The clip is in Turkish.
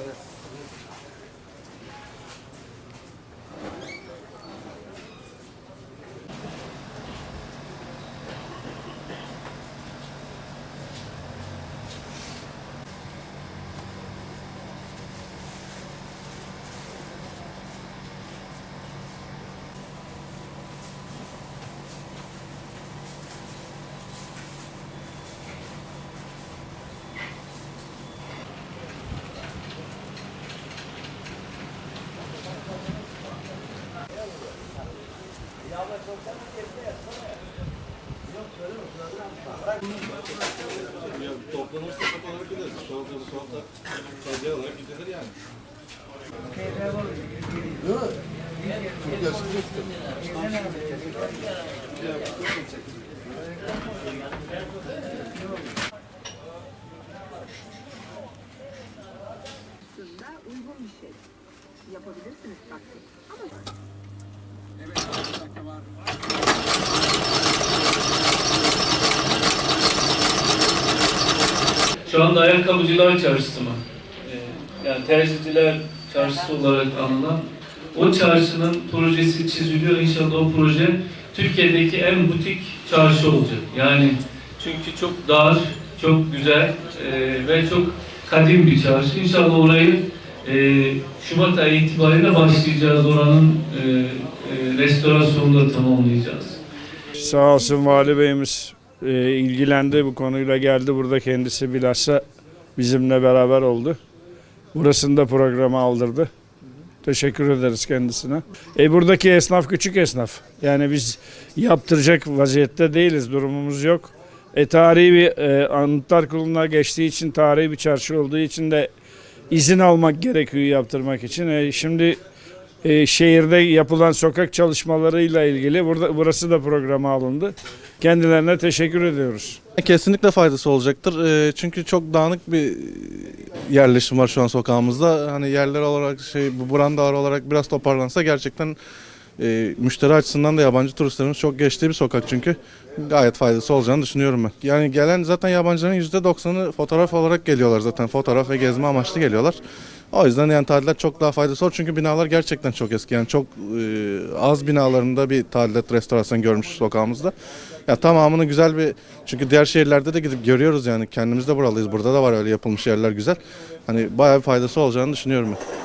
です。Toplanırsa top olarak gideriz. Soğukta bu soğukta hediye olarak gidilir yani. aslında uygun bir şey. Yapabilirsiniz taksit. Ama Şu anda ayakkabıcılar çarşısı mı? Ee, Yani terziciler çarşısı olarak anılan. O çarşının projesi çiziliyor. İnşallah o proje Türkiye'deki en butik çarşı olacak. Yani çünkü çok dar, çok güzel e, ve çok kadim bir çarşı. İnşallah orayı e, Şubat ayı itibariyle başlayacağız. Oranın e, e, restorasyonunu da tamamlayacağız. Sağ olsun Vali Beyimiz e, ilgilendi bu konuyla geldi. Burada kendisi bilhassa bizimle beraber oldu. Burasını da programa aldırdı. Teşekkür ederiz kendisine. E, buradaki esnaf küçük esnaf. Yani biz yaptıracak vaziyette değiliz. Durumumuz yok. E, tarihi bir e, Anıtlar Kurulu'na geçtiği için tarihi bir çarşı olduğu için de izin almak gerekiyor yaptırmak için. E, şimdi e, şehirde yapılan sokak çalışmalarıyla ilgili burada burası da programa alındı. Kendilerine teşekkür ediyoruz. Kesinlikle faydası olacaktır. Ee, Çünkü çok dağınık bir yerleşim var şu an sokağımızda. Hani yerler olarak şey bu brandalar olarak biraz toparlansa gerçekten e, müşteri açısından da yabancı turistlerimiz çok geçtiği bir sokak çünkü gayet faydası olacağını düşünüyorum ben. Yani gelen zaten yabancıların %90'ı fotoğraf olarak geliyorlar zaten. Fotoğraf ve gezme amaçlı geliyorlar. O yüzden yani tadilat çok daha faydası olur çünkü binalar gerçekten çok eski. Yani çok e, az binalarında bir tadilat restorasyon görmüş sokağımızda. Ya tamamını güzel bir çünkü diğer şehirlerde de gidip görüyoruz yani kendimiz de buralıyız. Burada da var öyle yapılmış yerler güzel. Hani bayağı bir faydası olacağını düşünüyorum ben.